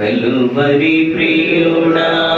కలువరి ప్రియుడా.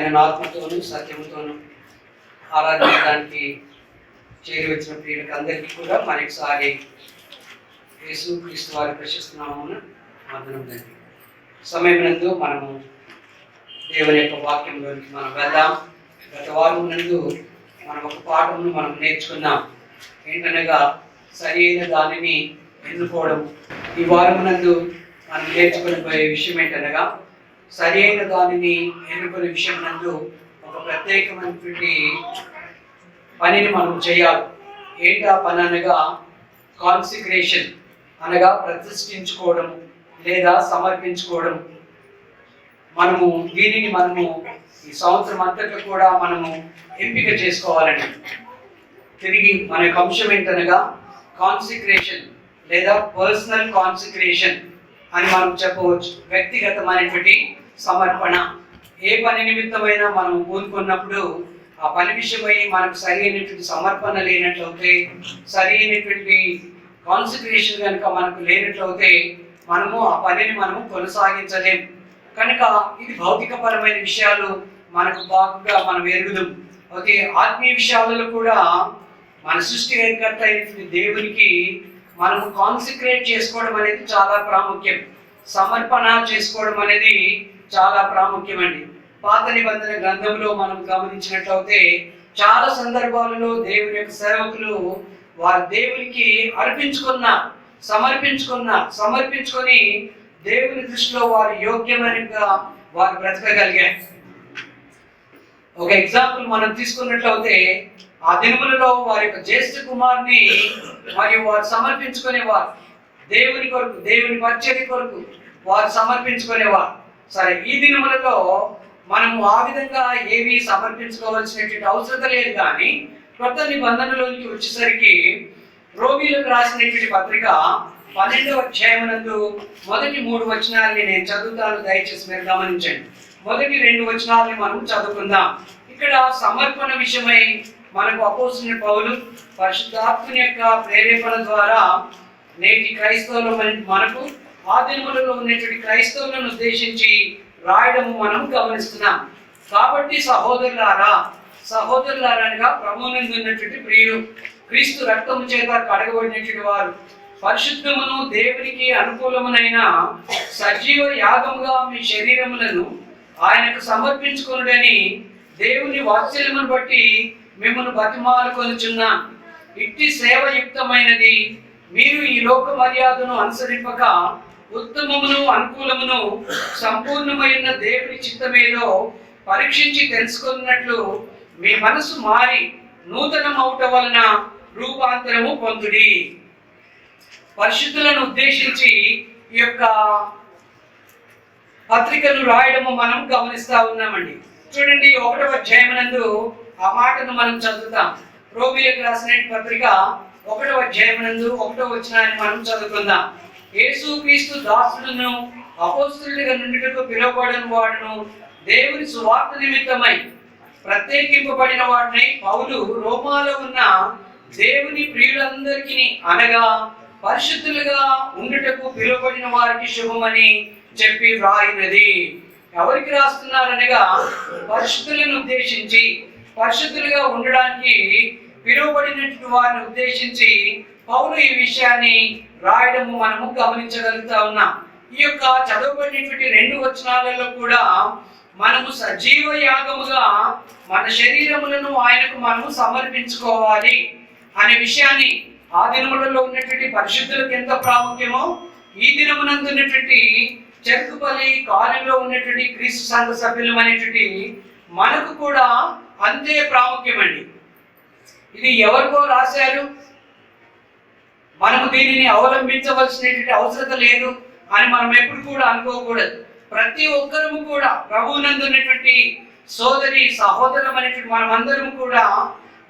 ఆయన ఆత్మతోనూ సత్యముతోను ఆరాధించడానికి చేరి వచ్చిన ప్రియులకు అందరికీ కూడా మరొకసారి యేసు క్రీస్తు వారి ప్రశిస్తున్నామని వందనం తండ్రి. సమయం నందు మనము దేవుని యొక్క వాక్యంలోనికి మనం వెళ్దాం. గత వారం నందు మనం ఒక పాఠమును మనం నేర్చుకున్నాం. ఏంటనగా సరైన దానిని ఎన్నుకోవడం. ఈ వారం నందు మనం నేర్చుకుని పోయే విషయం ఏంటనగా సరైన దానిని ఎన్నుకునే విషయం నందు ఒక ప్రత్యేకమైనటువంటి పనిని మనం చేయాలి. ఏంటి ఆ పని అనగా కాన్సిక్రేషన్ అనగా ప్రతిష్ఠించుకోవడం లేదా సమర్పించుకోవడం. మనము దీనిని మనము ఈ సంవత్సరం అంతట్లో కూడా మనము ఎంపిక చేసుకోవాలని తిరిగి మన యొక్క అంశం ఏంటనగా కాన్సిక్రేషన్ లేదా పర్సనల్ కాన్సిక్రేషన్ అని మనం చెప్పవచ్చు. వ్యక్తిగతమైనటువంటి సమర్పణ. ఏ పని నిమిత్తమైనా మనం పూనుకున్నప్పుడు ఆ పని విషయమై మనకు సరి అయినటువంటి సమర్పణ లేనట్లయితే సరి అయినటువంటి కాన్సిక్రేషన్ కనుక మనకు లేనట్లయితే మనము ఆ పనిని మనము కొనసాగించలేము కనుక ఇది భౌతికపరమైన విషయాలు మనకు బాగా మనం ఎరుగుదాం. ఓకే ఆత్మీయ విషయాలలో కూడా మన సృష్టి ఏర్కర్త అయినటువంటి దేవునికి మనము కాన్సిక్రేట్ చేసుకోవడం అనేది చాలా ప్రాముఖ్యం. సమర్పణ చేసుకోవడం అనేది చాలా ప్రాముఖ్యమండి. పాత నిబంధన గ్రంథంలో మనం గమనించినట్లయితే చాలా సందర్భాలలో దేవుని యొక్క సేవకులు వారి దేవునికి అర్పించుకున్న సమర్పించుకున్న సమర్పించుకొని దేవుని దృష్టిలో వారు యోగ్యమైనగా వారు బ్రతకగలిగారు. ఒక ఎగ్జాంపుల్ మనం తీసుకున్నట్లయితే ఆ దినములలో వారి యొక్క జ్యేష్ఠ కుమార్ని మరియు వారు సమర్పించుకునేవారు. దేవుని కొరకు దేవుని పరిచర్య కొరకు వారు సమర్పించుకునేవారు. సరే ఈ దినములలో మనము ఆ విధంగా ఏవి సమర్పించుకోవాల్సినటువంటి అవసరం లేదు కానీ కొత్త నిబంధనలోనికి వచ్చేసరికి రోమిలకు రాసినటువంటి పత్రిక పన్నెండవ అధ్యాయమునందు మొదటి మూడు వచనాలని నేను చదువుతాను దయచేసి మీరు గమనించండి. మొదటి రెండు వచనాలని మనం చదువుకుందాం. ఇక్కడ సమర్పణ విషయమై మనకు అపోసిన పౌలు పరిశుద్ధాత్మని యొక్క ప్రేరేపణ ద్వారా నేటి క్రైస్తవులు మనకు ఆ దినములలో ఉన్నటువంటి క్రైస్తవులను ఉద్దేశించి రాయడము మనం గమనిస్తున్నాం. కాబట్టి సహోదరులారా సహోదరులారా అనగా ప్రభువునందు ఉన్నటువంటి ప్రియులు క్రీస్తు రక్తము చేత కడగబడినటువంటి వారు పరిశుద్ధమును దేవునికి అనుకూలమునైన సజీవ యాగముగా మీ శరీరములను ఆయనకు సమర్పించుకొనుడని దేవుని వాత్సల్యమును బట్టి మిమ్మల్ని బతిమాలు కొనుచున్నాం. ఇట్టి సేవయుక్తమైనది మీరు ఈ లోక మర్యాదను అనుసరింపక ఉత్తమమును అనుకూలమును సంపూర్ణమైన దేవుని చిత్తమేదో పరీక్షించి తెలుసుకున్నట్లు మీ మనసు మారి నూతనమవుట వలన రూపాంతరము పొందుడి. పరిశుద్ధులను ఉద్దేశించి ఈ యొక్క పత్రికను రాయడము మనం గమనిస్తా ఉన్నామండి. చూడండి ఒకటవ అధ్యాయమునందు ఆ మాటను మనం చదువుతాం. రోమిలకు రాసిన పత్రిక ఒకటవ అధ్యాయమునందు ఒకటో వచ్చినాన్ని మనం చదువుకుందాం. యేసుక్రీస్తు దాసులను అపోస్తులుగా నుండిటకు పిలువబడిన వాడును. దేవుని సువార్త నిమిత్తమై ప్రత్యేకింపబడిన వాడిని పౌలు రోమాలో ఉన్న దేవుని ప్రియులందరికీ అనగా పరిశుద్ధులుగా ఉండుటకు పిలువబడిన వారికి శుభమని చెప్పి వ్రాయినది. ఎవరికి రాస్తున్నారనగా పరిశుద్ధులను ఉద్దేశించి పరిశుద్ధులుగా ఉండడానికి పిలువబడినటువంటి వారిని ఉద్దేశించి పౌలు ఈ విషయాన్ని రాయడము మనము గమనించగలుగుతా ఉన్నాం. ఈ యొక్క చదవబడినటువంటి రెండు వచనాలలో కూడా మనము సజీవ యాగముగా మన శరీరములను ఆయనకు మనము సమర్పించుకోవాలి అనే విషయాన్ని ఆ దినములలో ఉన్నటువంటి పరిశుద్ధులకు ఎంత ప్రాముఖ్యమో ఈ దినమునందున్నటువంటి చెరుకుపల్లి కాలంలో ఉన్నటువంటి క్రీస్తు సంఘ సభ్యులం అనేటువంటి మనకు కూడా అంతే ప్రాముఖ్యమండి. ఇది ఎవరికో రాశారు మనము దీనిని అవలంబించవలసినటువంటి అవసరం లేదు అని మనం ఎప్పుడు కూడా అనుకోకూడదు. ప్రతి ఒక్కరము కూడా ప్రభువునందు ఉన్నటువంటి సోదరి సహోదరం అనేటువంటి మనమందరం కూడా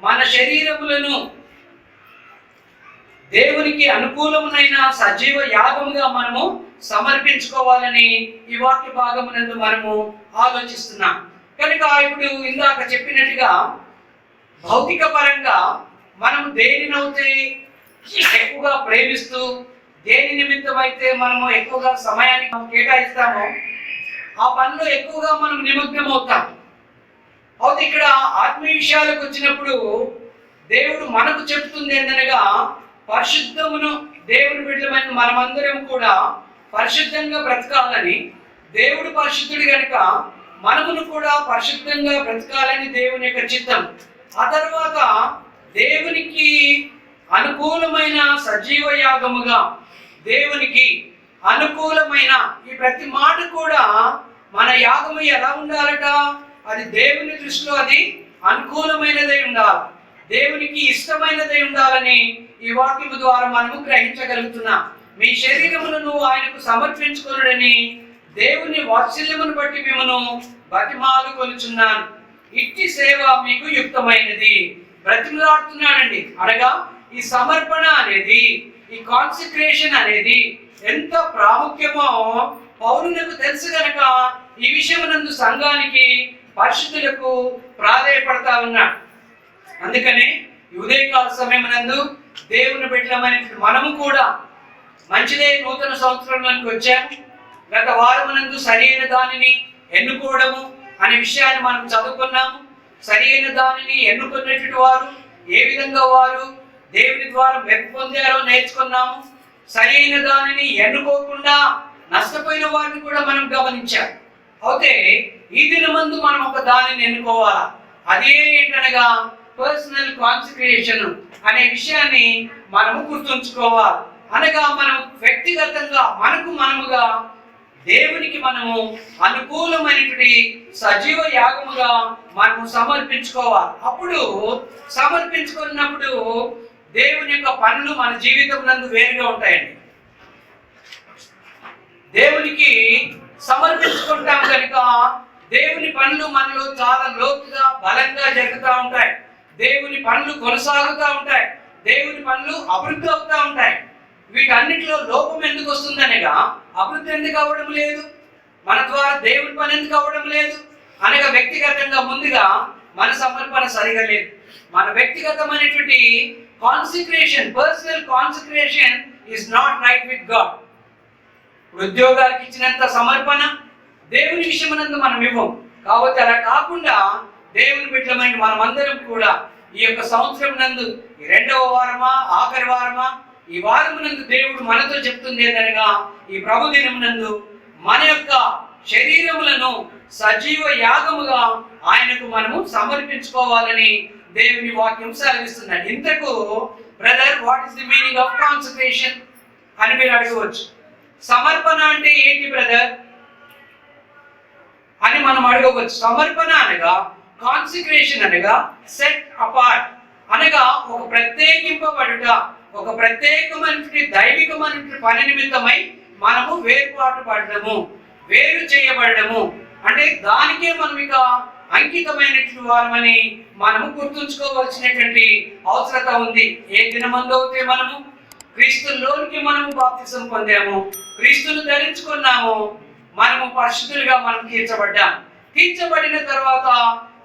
మన శరీరములను దేవునికి అనుకూలమునైన సజీవ యాగముగా మనము సమర్పించుకోవాలని ఈ వాక్య భాగమునందు మనము ఆలోచిస్తున్నాం. కనుక ఇప్పుడు ఇందాక చెప్పినట్టుగా భౌతిక పరంగా మనం దేనినైతే ఎక్కువగా ప్రేమిస్తూ దేని నిమిత్తం అయితే మనము ఎక్కువగా సమయాన్ని మనం కేటాయిస్తామో ఆ పనిలో ఎక్కువగా మనం నిమగ్నం అవుతాం. అయితే ఇక్కడ ఆత్మీయ విషయాలకు వచ్చినప్పుడు దేవుడు మనకు చెప్తుంది ఏంటనగా పరిశుద్ధమును దేవుని బిడ్డమైన మనమందరం కూడా పరిశుద్ధంగా బ్రతకాలని దేవుడు పరిశుద్ధుడు కనుక మనమును కూడా పరిశుద్ధంగా బ్రతకాలని దేవుని యొక్క చిత్తం. ఆ తర్వాత దేవునికి అనుకూలమైన సజీవ యాగముగా దేవునికి అనుకూలమైన ఈ ప్రతి మాట కూడా మన యాగము ఎలా ఉండాలట? అది దేవుని దృష్టిలో అది అనుకూలమైనదై ఉండాలి. దేవునికి ఇష్టమైనదై ఉండాలని ఈ వాక్యము ద్వారా మనము గ్రహించగలుగుతున్నాం. మీ శరీరములను ఆయనకు సమర్పించుకొనుడని దేవుని వాత్సల్యమును బట్టి మిమ్మను బతిమాలు కొనుచున్నాను. ఇట్టి సేవ మీకు యుక్తమైనది. బ్రతిమలాడుతున్నాడండి. అనగా ఈ సమర్పణ అనేది ఈ కాన్సన్ట్రేషన్ అనేది ఎంత ప్రాముఖ్యమో పౌరులకు తెలుసు గనక ఈ విషయమునందు సంఘానికి పరిస్థితులకు ప్రాధాయపడతా ఉన్నాడు అందుకనే ఉదయకాల సమయమునందు దేవుని పెట్టమని మనము కూడా మంచిదే నూతన సంవత్సరంలోనికి వచ్చాము గత వారమునందు సరైన దానిని ఎన్నుకోవడము అనే విషయాన్ని మనం చదువుకున్నాము. సరైన దానిని ఎన్నుకున్నటువంటి వారు ఏ విధంగా వారు దేవుని ద్వారా మెప్పు పొందారో నేర్చుకున్నాము. సరైన దానిని ఎన్నుకోకుండా నష్టపోయిన వారిని కూడా మనం గమనించాం అయితే ఈ దినమందు మనం ఒక దానిని ఎన్నుకోవాలా? అదే ఏంటనగా పర్సనల్ కాన్సన్ట్రేషన్ అనే విషయాన్ని మనము గుర్తుంచుకోవాలి. అనగా మనం వ్యక్తిగతంగా మనకు మనముగా దేవునికి మనము అనుకూలమైనటువంటి సజీవ యాగముగా మనము సమర్పించుకోవాలి. అప్పుడు సమర్పించుకున్నప్పుడు దేవుని యొక్క పనులు మన జీవితం నందు వేరుగా ఉంటాయండి. దేవునికి సమర్పించుకుంటాం కనుక దేవుని పనులు మనలో చాలా లోతుగా బలంగా జరుగుతూ ఉంటాయి. దేవుని పనులు కొనసాగుతూ ఉంటాయి. దేవుని పనులు అభివృద్ధి అవుతూ ఉంటాయి. వీటన్నిటిలో లోపం ఎందుకు వస్తుందనగా అభివృద్ధి ఎందుకు అవ్వడం లేదు? మన ద్వారా దేవుని పని ఎందుకు అవ్వడం లేదు? అనగా వ్యక్తిగతంగా ముందుగా మన సమర్పణ సరిగా లేదు. మన వ్యక్తిగతమైనటువంటి consecration personal consecration is not right with God ఉద్యోగాలకు ఇచ్చినంత సమర్పణ దేవుని విషయమునందు మనం ఇవ్వం. కాబట్టి అలా కాకుండా దేవుని బిడ్డమైన మనమందరం కూడా ఈ యొక్క సంవత్సరం నందు రెండవ వారమా ఆఖరి వారమా ఈ వారమునందు దేవుడు మనతో చెప్తుంది ఏదనగా ఈ ప్రభు దినమునందు మన యొక్క శరీరములను సజీవ యాగముగా ఆయనకు మనము సమర్పించుకోవాలని దేవుని వాక్యం సెలవిస్తున్నాడు ఇంతకు brother what is the meaning of concentration అని మీరు అడగవచ్చు. సమర్పణ అంటే ఏంటి బ్రదర్ అని మనం అడగవచ్చు. సమర్పణ అనగా కాన్సిక్రేషన్ అనగా సెట్ అపార్ట్ అనగా ఒక ప్రత్యేకింపబడుట ఒక ప్రత్యేకమైనటువంటి దైవికమైనటువంటి పని నిమిత్తమై మనము వేరుపాటు పడడము వేరు చేయబడము అంటే దానికే మనం ఇక అంకితమైనటువంటి వారమని మనము గుర్తుంచుకోవలసినటువంటి అవసరత ఉంది. ఏ దినమందవుతే మనము క్రీస్తులోనికి మనము బాప్తిసం పొందాము క్రీస్తును ధరించుకున్నాము మనము పరిశుద్ధులుగా మనం తీర్చబడ్డాం. తీర్చబడిన తర్వాత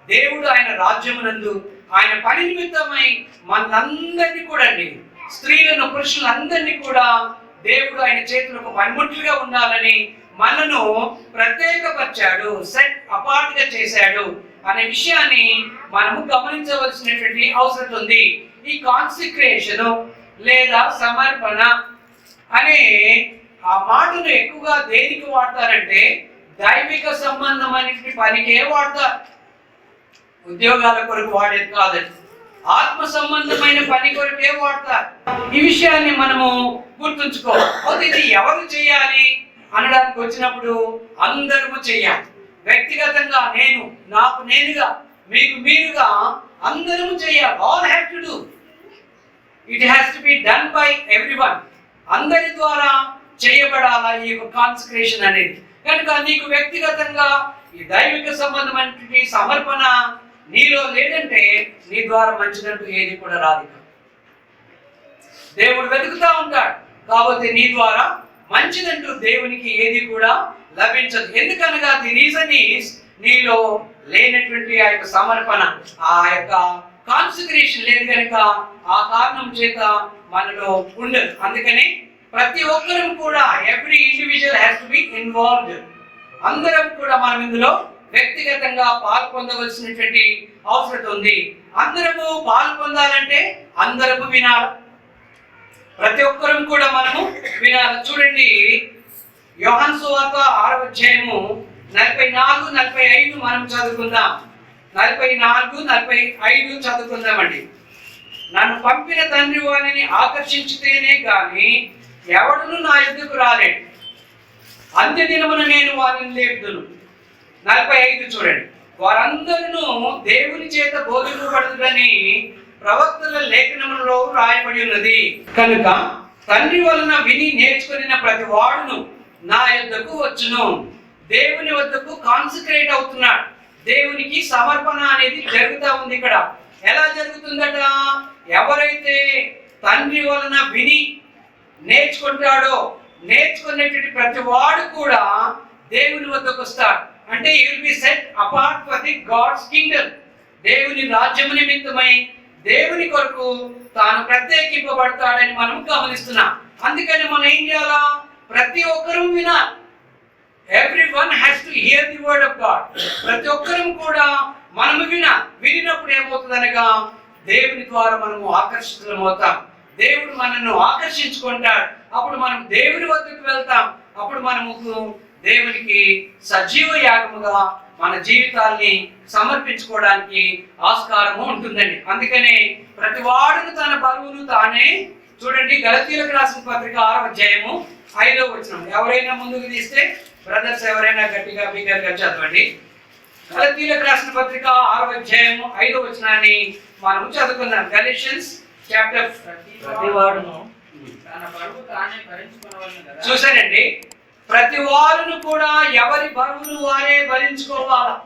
దేవుడు ఆయన రాజ్యమునందు ఆయన పని నిమిత్తమై మనందరినీ కూడా అండి స్త్రీలను పురుషులందరినీ కూడా దేవుడు ఆయన చేతులకు పనిముట్లుగా ఉండాలని మనను ప్రత్యేకపరిచాడు సెట్ అపార్ట్గా చేశాడు అనే విషయాన్ని మనము గమనించవలసినటువంటి అవసరం ఉంది. ఈ కాన్సిక్రేషన్ లేదా సమర్పణ అనే ఆ మాటను ఎక్కువగా దేనికి వాడతారంటే దైవిక సంబంధమైనటువంటి పనికే వాడతారు. ఉద్యోగాల కొరకు వాడేది కాదండి. ఆత్మ సంబంధమైన పని కొరకే వాడతారు. ఈ విషయాన్ని మనము గుర్తుంచుకోవాలి. ఇది ఎవరు చేయాలి? అనడానికి వచ్చినప్పుడు అందరము చేయాలి. వ్యక్తిగతంగా నేను నాకు నేనుగా మీకు మీరుగా అందరము చేయాలి. All have to do it has to be done by every one అందరి ద్వారా చేయబడాల ఈ యొక్క కాన్సన్ట్రేషన్ అనేది? కనుక నీకు వ్యక్తిగతంగా ఈ దైవిక సంబంధమైనటువంటి సమర్పణ నీలో లేదంటే నీ ద్వారా మంచిదంటూ ఏది కూడా రాదు. దేవుడు వెతుకుతా ఉంటాడు. కాబట్టి నీ ద్వారా మంచిదంటూ దేవునికి ఏది కూడా లభించదు. ఎందుకనగా ది రీజన్ ఈస్ నీలో లేనటువంటి ఆ యొక్క సమర్పణ ఆ యొక్క కాన్సన్ట్రేషన్ లేదు కనుక ఆ కారణం చేత మనలో ఉండదు. అందుకని ప్రతి ఒక్కరం కూడా every individual has to be involved అందరం కూడా మనం ఇందులో వ్యక్తిగతంగా పాల్పొందవలసినటువంటి అవసరం ఉంది. అందరము పాల్పొందాలంటే అందరము వినాలి. ప్రతి ఒక్కరం కూడా మనము వినాలి చూడండి యోహన్ సువార్త ఆరవ అధ్యాయము నలభై నాలుగు నలభై ఐదు మనం చదువుకుందాం. నలభై నాలుగు నలభై ఐదు చదువుకుందామండి. నన్ను పంపిన తండ్రి వారిని ఆకర్షించితేనే గాని ఎవడను నా ఎద్దుకు రాలేడు. అంత్య దినమున నేను వారిని లేపుదును. నలభై ఐదు చూడండి. వారందరూ దేవుని చేత బోధింపబడుతుందని ప్రవక్తల లేఖనములలో రాయబడి ఉన్నది. కనుక తండ్రి వలన విని నేర్చుకుని ప్రతి వాడును నా యొద్దకు వచ్చును. దేవుని వద్దకు కాన్సన్ట్రేట్ అవుతున్నాడు. దేవునికి సమర్పణ అనేది జరుగుతూ ఉంది ఇక్కడ. ఎలా జరుగుతుందట? ఎవరైతే తండ్రి వలన విని నేర్చుకుంటాడో నేర్చుకునేటువంటి ప్రతి వాడు కూడా దేవుని వద్దకు వస్తాడు. అంటే will be set apart for the God's kingdom దేవుని రాజ్యము నిమిత్తమై దేవుని కొరకు తాను ప్రత్యేకింపబడతాడని మనం గమనిస్తున్నాం. అందుకని మనం ఏం చేయాలా ప్రతి ఒక్కరూ వినాలి. Every one has to hear the word of God ప్రతి ఒక్కరం కూడా మనము విన వినినప్పుడు ఏమవుతుంది అనగా దేవుని ద్వారా మనము ఆకర్షితులం అవుతాం. దేవుడు మనల్ని ఆకర్షించుకుంటాడు. అప్పుడు మనం దేవుని వద్దకు వెళ్తాం. అప్పుడు మనము దేవునికి సజీవ యాగముగా మన జీవితాల్ని సమర్పించుకోవడానికి ఆస్కారము ఉంటుందండి అందుకనే ప్రతి వాడును తన బరువును తానే చూడండి గలతీలకు రాసిన పత్రిక ఆరవ అధ్యాయము ఐదో వచనం ఎవరైనా ముందుకు తీస్తే బ్రదర్స్ ఎవరైనా గట్టిగా బిగ్గరగా చదవండి గలతీలకు రాసిన పత్రిక ఆరవ అధ్యాయము ఐదో వచనాన్ని మనం చదువుకుందాం గలేషియన్స్ చాప్టర్ ప్రతివాడును తన బరువు తానే చూసారండి ప్రతి వారును కూడా ఎవరి బరువును వారే భరించుకోవాలా?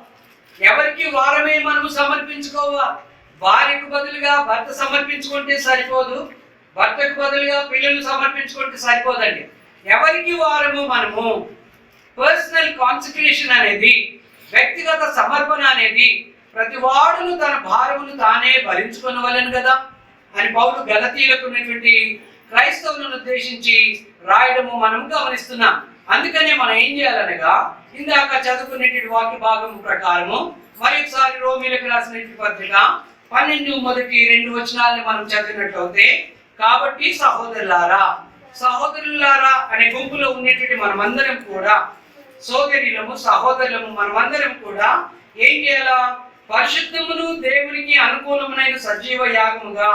ఎవరికి వారమే మనం సమర్పించుకోవాలి వారికి బదులుగా భర్త సమర్పించుకుంటే సరిపోదు. భర్తకు బదులుగా పిల్లలు సమర్పించుకుంటే సరిపోదండి. ఎవరికి వారము మనము? పర్సనల్ కాన్సన్ట్రేషన్ అనేది వ్యక్తిగత సమర్పణ అనేది ప్రతి వాడును తన భారమును తానే భరించుకునవలను కదా? అని పౌరు గలతీలకు ఉన్నటువంటి క్రైస్తవులను ఉద్దేశించి రాయడము మనం గమనిస్తున్నాం. అందుకనే మనం ఏం చేయాలనగా ఇందాక చదువుకునేటువంటి వాక్య భాగం ప్రకారము మరొకసారి రోమిలకు రాసినటువంటి పత్రిక పన్నెండు మొదటి రెండు వచనాలను మనం చదివినట్లయితే కాబట్టి సహోదరులారా సహోదరులారా అనే గుంపులో ఉండేటువంటి మనమందరం కూడా సోదరులము సహోదరులము మనమందరం కూడా ఏం చేయాలా? పరిశుద్ధమును దేవునికి అనుకూలమైన సజీవ యాగముగా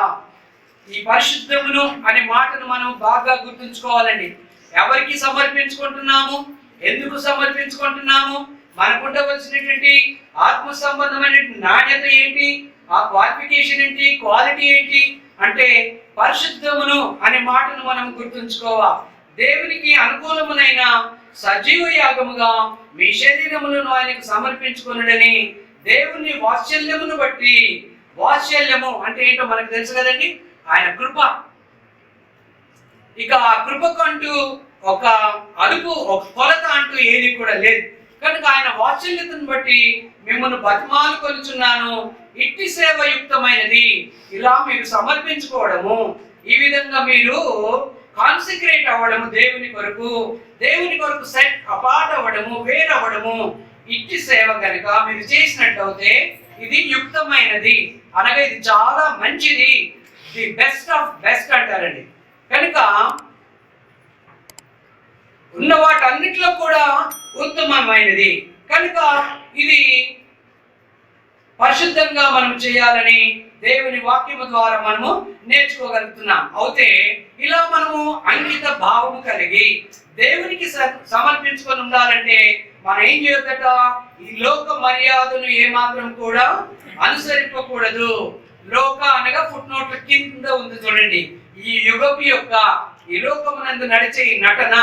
ఈ పరిశుద్ధమును అనే మాటను మనం బాగా గుర్తుంచుకోవాలండి. ఎవరికి సమర్పించుకుంటున్నాము? ఎందుకు సమర్పించుకుంటున్నాము? మనకు ఉండవలసినటువంటి ఆత్మ సంబంధమైన నాణ్యత ఏంటి? ఆ క్వాలిఫికేషన్ ఏంటి? క్వాలిటీ ఏంటి? అంటే పరిశుద్ధమును అనే మాటను మనం గుర్తుంచుకోవాలి. దేవునికి అనుకూలమునైన సజీవ యాగముగా మీ శరీరములను ఆయనకు సమర్పించుకున్నాడని దేవుని వాత్సల్యమును బట్టి వాత్సల్యము అంటే ఏంటో మనకు తెలుసు కదండి? ఆయన కృప. ఇక ఆ కృపకు అంటూ ఒక అదుపు ఒక కొలత అంటూ ఏది కూడా లేదు. కనుక ఆయన వాత్సల్యతను బట్టి మిమ్మల్ని బతిమాలు కొలుచున్నాను ఇట్టి సేవ యుక్తమైనది ఇలా మీరు సమర్పించుకోవడము. ఈ విధంగా మీరు కాన్సిక్రేట్ అవ్వడము దేవుని కొరకు దేవుని కొరకు సెట్ అపార్ట్ అవ్వడము వేరవ్వడము ఇట్టి సేవ కనుక మీరు చేసినట్లయితే ఇది యుక్తమైనది. అనగా ఇది చాలా మంచిది. ది బెస్ట్ ఆఫ్ బెస్ట్ అంటారండి. కనుక ఉన్న వాటన్నిటిలో కూడా ఉత్తమమైనది. కనుక ఇది పరిశుద్ధంగా మనం చేయాలని దేవుని వాక్యము ద్వారా మనము నేర్చుకోగలుగుతున్నాం. అయితే ఇలా మనము అంకిత భావము కలిగి దేవునికి స- సమర్పించుకొని ఉండాలంటే మనం ఏం చేయొద్దట? ఈ లోక మర్యాదను ఏమాత్రం కూడా అనుసరింపకూడదు. లోక అనగా ఫుట్ నోట్ల కింద ఉంది చూడండి. ఈ యుగపు యొక్క ఈ లోకమునందు నడిచే ఈ నటన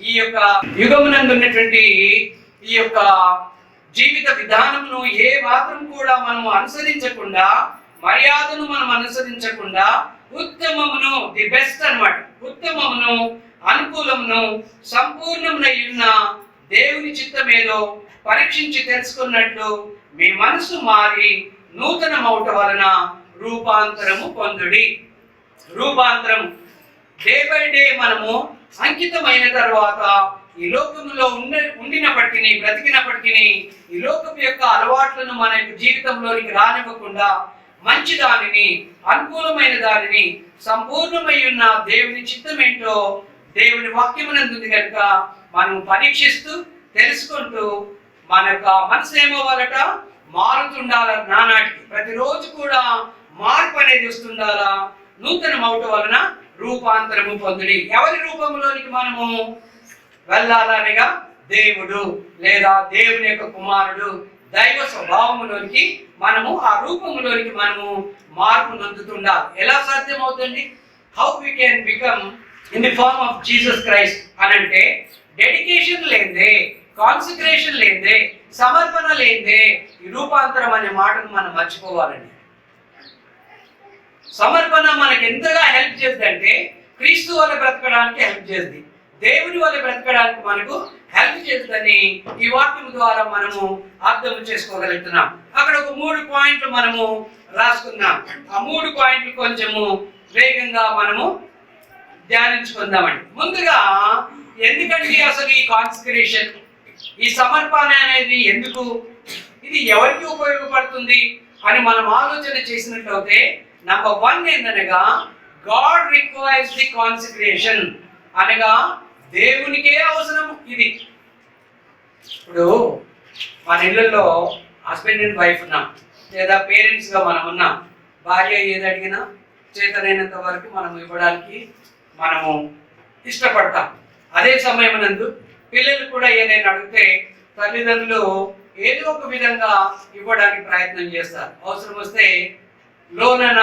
ఈ యొక్క యుగమునందు ఉన్నటువంటి ఈ యొక్క జీవిత విధానమును ఏ మాత్రం కూడా మనం అనుసరించకుండా మర్యాదను మనం అనుసరించకుండా ఉత్తమమును ది బెస్ట్ అనమాట ఉత్తమమును అనుకూలమును సంపూర్ణమునై ఉన్న దేవుని చిత్తమేదో పరీక్షించి తెలుసుకున్నట్లు మీ మనసు మారి నూతనమౌట వలన రూపాంతరము పొందుడి. రూపాంతరం. డే బై డే మనము అంకితమైన తర్వాత ఈ లోకములో ఉండ ఉండినప్పటికీ బ్రతికినప్పటికీ ఈ లోకపు యొక్క అలవాట్లను మన యొక్క జీవితంలోనికి రానివ్వకుండా మంచి దానిని అనుకూలమైన దానిని సంపూర్ణమై ఉన్న దేవుని చిత్తం ఏంటో దేవుని వాక్యమునందుంది కనుక మనం పరీక్షిస్తూ తెలుసుకుంటూ మన యొక్క మనసు ఏమవ్వాలట? మారుతుండాల నానాటికి. ప్రతిరోజు కూడా మార్పు అనేది వస్తుండాలా? నూతనం అవటం వలన రూపాంతరము పొందుడి. ఎవరి రూపంలోనికి మనము వెళ్ళాలనగా దేవుడు లేదా దేవుని యొక్క కుమారుడు దైవ స్వభావములోనికి మనము ఆ రూపంలోనికి మనము మార్పు నొందుతుండాలి. ఎలా సాధ్యమవుతుంది? How we can become in the form of Jesus Christ అని అంటే డెడికేషన్ లేదే కాన్సన్ట్రేషన్ లేదే సమర్పణ లేదే ఈ రూపాంతరం అనే మాటను మనం మర్చిపోవాలండి. సమర్పణ మనకి ఎంతగా హెల్ప్ చేస్తుంది అంటే క్రీస్తు వల్ల బ్రతకడానికి హెల్ప్ చేస్తుంది దేవుని వల్ల బ్రతకడానికి మనకు హెల్ప్ చేస్తుందని ఈ వాక్యం ద్వారా మనము అర్థం చేసుకోగలుగుతున్నాం. అక్కడ ఒక మూడు పాయింట్లు మనము రాసుకుందాం. ఆ మూడు పాయింట్లు కొంచెము వేగంగా మనము ధ్యానించుకుందామండి. ముందుగా ఎందుకండి అసలు ఈ కాన్స్క్రేషన్ ఈ సమర్పణ అనేది ఎందుకు? ఇది ఎవరికి ఉపయోగపడుతుంది? అని మనం ఆలోచన చేసినట్లయితే నంబర్ వన్ ఏందనగా గాడ్ రిక్వైర్స్ ది కాన్సిక్రేషన్ అనగా దేవునికే అవసరం ఇది. ఇప్పుడు మన ఇళ్ళల్లో హస్బెండ్ అండ్ వైఫ్ ఉన్నాం. లేదా పేరెంట్స్గా మనం ఉన్నాం. భార్య ఏది అడిగినా చేతనైనంత వరకు మనం ఇవ్వడానికి మనము ఇష్టపడతాం. అదే సమయం నందు పిల్లలు కూడా ఏదైనా అడిగితే తల్లిదండ్రులు ఏదో ఒక విధంగా ఇవ్వడానికి ప్రయత్నం చేస్తారు. అవసరం వస్తే లోన్ అన్న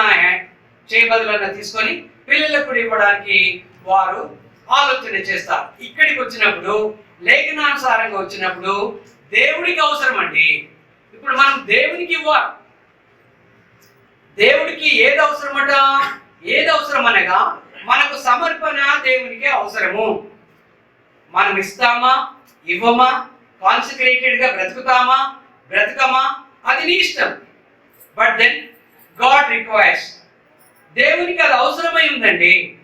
చేయబదులన్న తీసుకొని పిల్లలకు కూడా ఇవ్వడానికి వారు ఆలోచన చేస్తారు. ఇక్కడికి వచ్చినప్పుడు లేఖనానుసారంగా వచ్చినప్పుడు దేవుడికి అవసరం అండి. ఇప్పుడు మనం దేవునికి ఇవ్వాలి. దేవుడికి ఏది అవసరమట? ఏది అవసరం అనగా మనకు సమర్పణ దేవునికి అవసరము. మనం ఇస్తామా? ఇవ్వమా? కాన్సన్ట్రేటెడ్గా బ్రతుకుతామా? బ్రతకమా? అది నీ ఇష్టం. బట్ దెన్ గాడ్ రిక్వైర్స్ దేవునికి అది అవసరమై ఉందండి.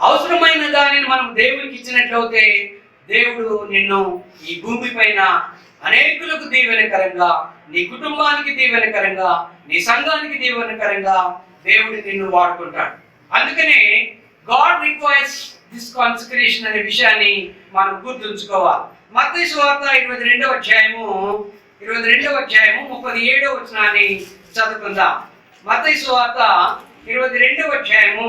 అవసరమైన దానిని మనం దేవునికి ఇచ్చినట్లయితే దేవుడు నిన్ను ఈ భూమి పైన అనేకులకు దీవెనకరంగా నీ కుటుంబానికి దీవెనకరంగా నీ సంఘానికి దీవెనకరంగా దేవుడు నిన్ను వాడుకుంటాడు. అందుకనే గాడ్ రిక్వైర్స్ దిస్ కాన్స్క్రేషన్ అనే విషయాన్ని మనం గుర్తుంచుకోవాలి. మత్తయి వార్త ఇరవై రెండవ అధ్యాయము ఇరవై రెండవ అధ్యాయము ముప్పై ఏడవ వచనాన్ని చదువుకుందాం. మత్తయి వార్త ఇరవై రెండవ అధ్యాయము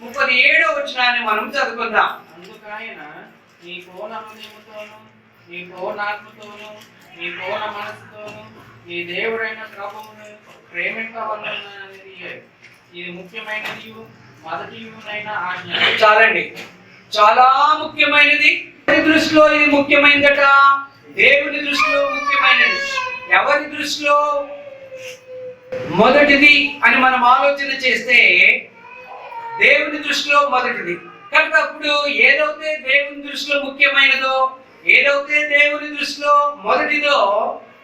ముప్పై ఏడవ వచనాన్ని మనం చదువుకుందాం. అందుకాయన నీ హృదయముతోను నీ పూర్ణాత్మతోను నీ పూర్ణ మనసుతోను నీ దేవుడైన ప్రభువును ప్రేమింపవలనది ఇది ముఖ్యమైనది మొదటియునైన ఆజ్ఞ. చాలండి. చాలా ముఖ్యమైనది. దృష్టిలో ఇది ముఖ్యమైనదట దేవుని దృష్టిలో ముఖ్యమైనది. ఎవరి దృష్టిలో మొదటిది అని మనం ఆలోచన చేస్తే దేవుని దృష్టిలో మొదటిది. కనుక అప్పుడు ఏదైతే దేవుని దృష్టిలో ముఖ్యమైనదో ఏదైతే దేవుని దృష్టిలో మొదటిదో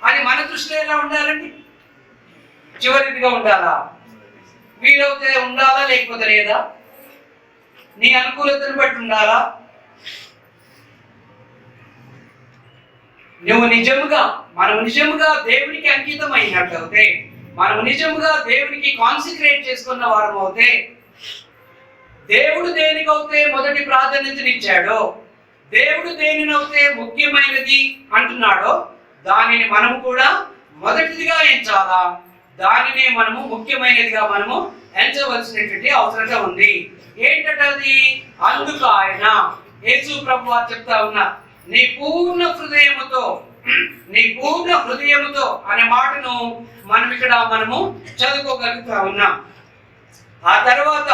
అది మన దృష్టిలో ఎలా ఉండాలండి? చివరిదిగా ఉండాలా? వీలైతే ఉండాలా లేకపోతే లేదా? నీ అనుకూలతను బట్టి ఉండాలా? నువ్వు నిజముగా మనం నిజముగా దేవునికి అంకితం అయినట్లయితే మనం నిజముగా దేవునికి కాన్సన్ట్రేట్ చేసుకున్న వారం అవుతే దేవుడు దేనికైతే మొదటి ప్రాధాన్యతనిచ్చాడో దేవుడు దేనినైతే ముఖ్యమైనది అంటున్నాడో దానిని మనము కూడా మొదటిదిగా ఎంచాలా? దానిని మనము ముఖ్యమైనదిగా మనము ఎంచవలసినటువంటి అవసరత ఉంది. ఏంటంటే అది? అందుకు ఆయన యేసు ప్రభు చెప్తా ఉన్నారు. నీ పూర్ణ హృదయముతో నీ పూర్ణ హృదయముతో అనే మాటను మనం ఇక్కడ మనము చదువుకోగలుగుతా ఉన్నాం. ఆ తర్వాత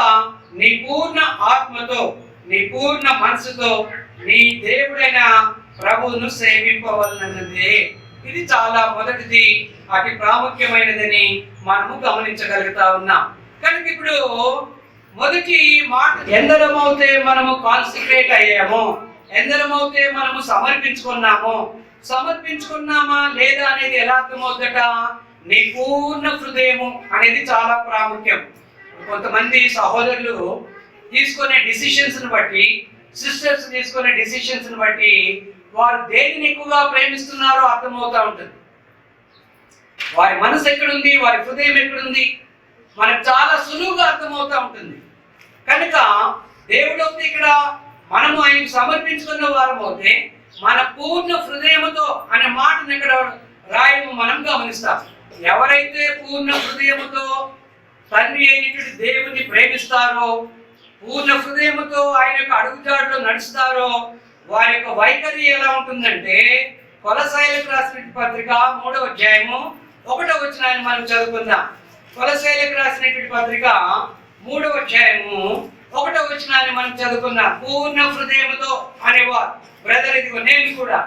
నీ పూర్ణ ఆత్మతో నీ పూర్ణ మనసుతో నీ దేవుడైన ప్రభువును సేవింపవలనదే ఇది చాలా మొదటిది అతి ప్రాముఖ్యమైనదని మనము గమనించగలుగుతా ఉన్నాం. కనుక ఇప్పుడు మొదటి మాట ఎందరమవుతే మనము కాన్సన్ట్రేట్ అయ్యామో? ఎందరమవుతే మనము సమర్పించుకున్నామో? సమర్పించుకున్నామా లేదా అనేది ఎలా అర్థమవుతుందట? నీ పూర్ణ హృదయము అనేది చాలా ప్రాముఖ్యం. కొంతమంది సహోదరులు తీసుకునే డిసిషన్స్ని బట్టి సిస్టర్స్ తీసుకునే డిసిషన్స్ని బట్టి వారు దేనిని ఎక్కువగా ప్రేమిస్తున్నారో అర్థమవుతా ఉంటుంది. వారి మనసు ఎక్కడుంది? వారి హృదయం ఎక్కడుంది? మనకు చాలా సులువుగా అర్థమవుతా ఉంటుంది. కనుక దేవుడు ఇక్కడ మనము ఆయనకు సమర్పించుకున్న వారం అవుతే మన పూర్ణ హృదయముతో అనే మాటను ఇక్కడ రాయము మనం గమనిస్తాం. ఎవరైతే పూర్ణ హృదయముతో తండ్రి అయినటువంటి దేవుని ప్రేమిస్తారో పూర్ణ హృదయముతో ఆయన యొక్క అడుగుజాడులో నడుస్తారో వారి యొక్క వైఖరి ఎలా ఉంటుందంటే కొలసాయిలకు రాసిన పత్రిక మూడవ అధ్యాయము ఒకటో వచ్చిన మనం చదువుకుందాం. కొలసాయిలకు రాసినటువంటి పత్రిక మూడవ అధ్యాయము ఒకటో వచనాన్ని మనం చదువుకుందాం. పూర్ణ హృదయంతో అనేవారు బ్రదర్ ఇదిగో నేను కూడా.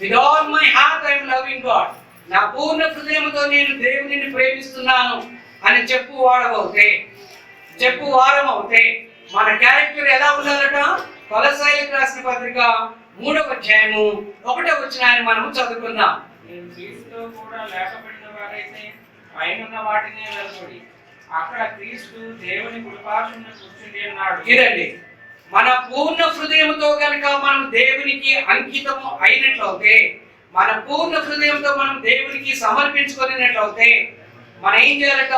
With all my heart I'm loving God నా పూర్ణ హృదయంతో నేను దేవునిని ప్రేమిస్తున్నాను అని చెప్పు వాడవవుతే చెప్పు వారం అవుతే మన క్యారెక్టర్ ఎలా ఉండాలట? కొలసాయిలకు రాసిన పత్రిక మూడవ అధ్యాయము ఒకటో వచ్చినాయని మనము చదువుకుందాం. నేను కూడా లేకపోయిన వారైతే పైన వాటినే అక్కడ క్రీస్తు దేవుని కృపాశను కూర్చుండి ఉన్నాడు. ఇదండి. మన పూర్ణ హృదయంతో కనుక మనం దేవునికి అంకితము అయినట్లయితే మన పూర్ణ హృదయంతో మనం దేవునికి సమర్పించుకున్నట్లయితే మనం ఏం చేయాలట?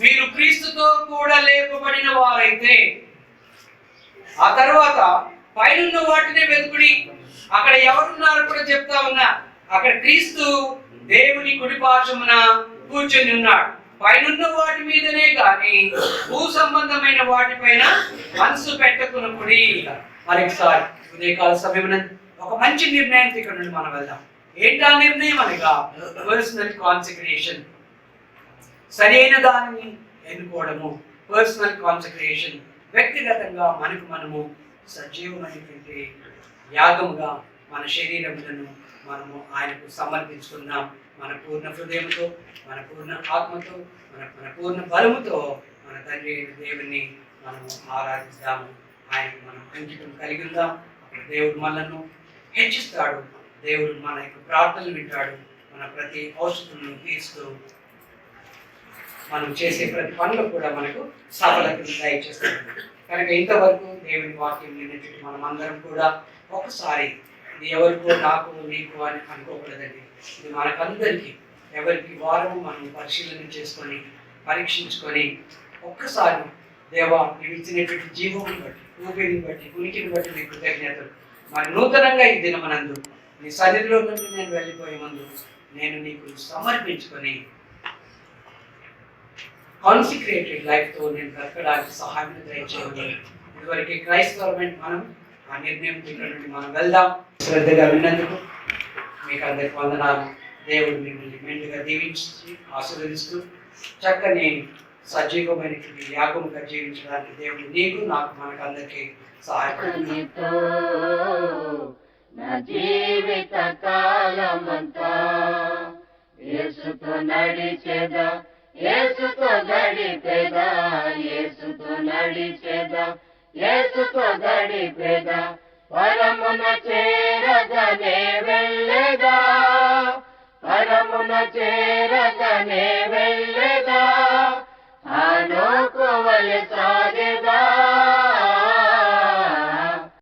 మీరు క్రీస్తుతో కూడా లేపబడిన వారైతే ఆ తర్వాత పైనున్న వాటినే వెతుకుడి అక్కడ ఎవరున్నారు కూడా చెప్తా ఉన్నా అక్కడ క్రీస్తు దేవుని కుడిపార్శ్వమున కూర్చొని ఉన్నాడు. పైనున్న వాటి మీదనే కానీ భూ సంబంధమైన వాటిపైన మనసు పెట్టుకున్నప్పుడు మరొకసారి ఉదయకాల సమయం ఒక మంచి నిర్ణయం ఇక్కడ నుండి మనం వెళ్దాం. ఏంటా నిర్ణయం అనగా పర్సనల్ కాన్సన్ట్రేషన్ సరైన దానిని ఎన్నుకోవడము పర్సనల్ కాన్సన్ట్రేషన్ వ్యక్తిగతంగా మనకు మనము సజీవమైనటువంటి యాగముగా మన శరీరములను మనము ఆయనకు సమర్పించుకున్నాం. మన పూర్ణ హృదయంతో మన పూర్ణ ఆత్మతో మన మన పూర్ణ బలముతో మన తండ్రి దేవుని మనము ఆరాధిస్తాము ఆయనకు మనం అంకితం కలిగి ఉందాం అప్పుడు దేవుడు మనను హెచ్చిస్తాడు. దేవుడు మన యొక్క ప్రార్థనలు వింటాడు. మన ప్రతి ఔషధులను తీరుస్తూ మనం చేసే ప్రతి పనులు కూడా మనకు సఫలతను దయచేస్తాడు. కనుక ఇంతవరకు దేవుని వాక్యం నిన్నటి మనం అందరం కూడా ఒకసారి ఇది ఎవరికో నాకు నీకు అని అనుకోకూడదండి. ఇది మనకందరికీ ఎవరికి వారము మనం పరిశీలన చేసుకొని పరీక్షించుకొని ఒక్కసారి దేవా నీవు ఇచ్చినటువంటి జీవముని బట్టి ఊపిరిని బట్టి ఉనికిని బట్టి నీ కృతజ్ఞతలు. మరి నూతనంగా ఈ దినమనందు నీ సన్నిధిలో నుండి నేను వెళ్ళిపోయే ముందు నేను నీకు సమర్పించుకొని కాన్సిక్రేటెడ్ లైఫ్తో నేను బ్రతకడానికి సహాయం దయచేయమని ఇదివరకు క్రైస్తవమైన మనం ఆ నిర్ణయం నుండి మనం వెళ్దాం. శ్రద్ధగా విన్నందుకు మీకు అందరికి వందనాలు. దేవుడు మిమ్మల్ని మెండుగా దీవించి ఆశీర్వదిస్తూ చక్కని సజీవమైనటువంటి యాగముగా జీవించడానికి దేవుడు నీకు నాకు మనకు అందరికీ సహాయపడుతుంది నా జీవిత కాలమంతా యేసుతో నడిచేదా? యేసుతో గడిపేదా? యేసుతో నడిచేదా? ఏసుతో గడిపేదా పరమున చేరగనే వెళ్ళేదా? పరమున చేరగనే వెళ్ళేదా? ఆలోకోవలి సాగేదా?